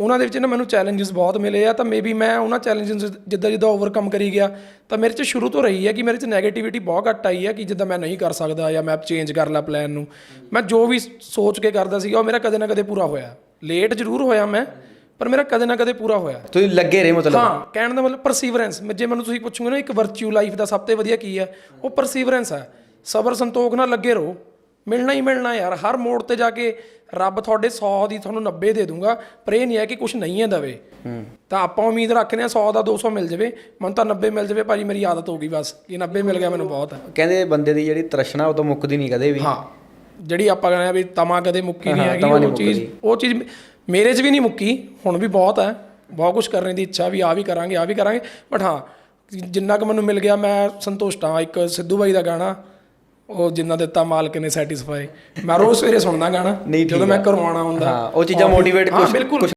ਉਹਨਾਂ ਦੇ ਵਿੱਚ ਨਾ ਮੈਨੂੰ ਚੈਲੰਜਸ ਬਹੁਤ ਮਿਲੇ ਆ ਤਾਂ ਮੇਬੀ ਮੈਂ ਉਹਨਾਂ ਚੈਲੰਜਸ ਜਿੱਦਾਂ ਜਿੱਦਾਂ ਓਵਰਕਮ ਕਰੀ ਗਿਆ ਤਾਂ ਮੇਰੇ 'ਚ ਸ਼ੁਰੂ ਤੋਂ ਰਹੀ ਹੈ ਕਿ ਮੇਰੇ 'ਚ 네ਗੇਟਿਵਿਟੀ ਬਹੁਤ ਘੱਟ ਆਈ ਹੈ ਕਿ ਜਿੱਦਾਂ ਮੈਂ ਨਹੀਂ ਕਰ ਸਕਦਾ ਜਾਂ ਮੈਂ ਚੇਂਜ ਕਰ ਲਾ ਪਲਾਨ ਨੂੰ। ਮੈਂ ਜੋ ਵੀ ਸੋਚ ਕੇ ਕਰਦਾ ਸੀਗਾ ਉਹ ਮੇਰਾ ਕਦੇ ਨਾ ਕਦੇ ਪੂਰਾ ਹੋਇਆ। ਲੇਟ ਜ਼ਰੂਰ ਹੋਇਆ ਮੈਂ ਪਰ ਮੇਰਾ ਕਦੇ ਨਾ ਕਦੇ ਪੂਰਾ ਹੋਇਆ। ਤੁਸੀਂ ਲੱਗੇ ਰਹੇ ਮਤਲਬ? ਹਾਂ ਕਹਿਣ ਦਾ ਮਤਲਬ ਪਰਸੀਵਰੈਂਸ ਜੇ ਮੈਨੂੰ ਤੁਸੀਂ ਪੁੱਛੋਗੇ ਨਾ ਇੱਕ ਵਰਚੂ ਲਾਈਫ ਦਾ ਸਭ ਤੋਂ ਵਧੀਆ ਕੀ ਹੈ ਉਹ ਪਰਸੀਵਰੈਂਸ ਹੈ ਸਬਰ ਸੰਤੋਖ ਨਾਲ ਲੱਗੇ ਰਹੋ। ਮਿਲਣਾ ਹੀ ਮਿਲਣਾ ਯਾਰ ਹਰ ਮੋੜ ਤੇ ਜਾ ਕੇ ਰੱਬ ਤੁਹਾਡੇ 100 ਦੀ ਤੁਹਾਨੂੰ 90 ਦੇ ਦੂੰਗਾ ਪਰ ਇਹ ਨਹੀਂ ਹੈ ਕਿ ਕੁਝ ਨਹੀਂ ਹੈ ਦਵੇ। ਤਾਂ ਆਪਾਂ ਉਮੀਦ ਰੱਖਦੇ ਆ 100 ਦਾ 200 ਮਿਲ ਜਾਵੇ ਮੈਨੂੰ ਤਾਂ 90 ਮਿਲ ਜਾਵੇ ਭਾਜੀ ਮੇਰੀ ਆਦਤ ਹੋ ਗਈ ਬਸ ਇਹ 90 ਮਿਲ ਗਿਆ ਮੈਨੂੰ ਬਹੁਤ। ਹੈ ਕਹਿੰਦੇ ਬੰਦੇ ਦੀ ਜਿਹੜੀ ਤ੍ਰਸ਼ਨਾ ਉਹ ਤਾਂ ਮੁੱਕਦੀ ਨਹੀਂ ਕਦੇ ਵੀ। ਹਾਂ ਜਿਹੜੀ ਆਪਾਂ ਕਹਿੰਦੇ ਆ ਵੀ ਤਮਾ ਕਦੇ ਮੁੱਕੀ ਨਹੀਂ ਹੈਗੀ ਉਹ ਚੀਜ਼ ਉਹ ਚੀਜ਼ ਮੇਰੇ 'ਚ ਵੀ ਨਹੀਂ ਮੁੱਕੀ ਹੁਣ ਵੀ ਬਹੁਤ ਹੈ ਬਹੁਤ ਕੁਝ ਕਰਨ ਦੀ ਇੱਛਾ ਵੀ ਆ ਵੀ ਕਰਾਂਗੇ ਆ ਵੀ ਕਰਾਂਗੇ ਬਟ ਹਾਂ ਜਿੰਨਾ ਕੁ ਮੈਨੂੰ ਮਿਲ ਗਿਆ ਮੈਂ ਸੰਤੁਸ਼ਟ ਹਾਂ ਇੱਕ ਸਿੱਧੂ ਬਾਈ ਦਾ ਗਾਣਾ ਉਹ ਜਿੰਨਾ ਦਿੱਤਾ ਮਾਲਕ ਨੇ ਸੈਟੀਸਫਾਈ ਮੈਂ ਰੋਜ਼ ਸਵੇਰੇ ਸੁਣਦਾ ਗਾਣਾ ਨਹੀਂ, ਠੀਕ ਜਦੋਂ ਮੈਂ ਕਰਵਾਉਣਾ ਹੁੰਦਾ। ਹਾਂ, ਉਹ ਚੀਜ਼ਾਂ motivate ਹਾਂ ਕੁਛ- ਬਿਲਕੁਲ।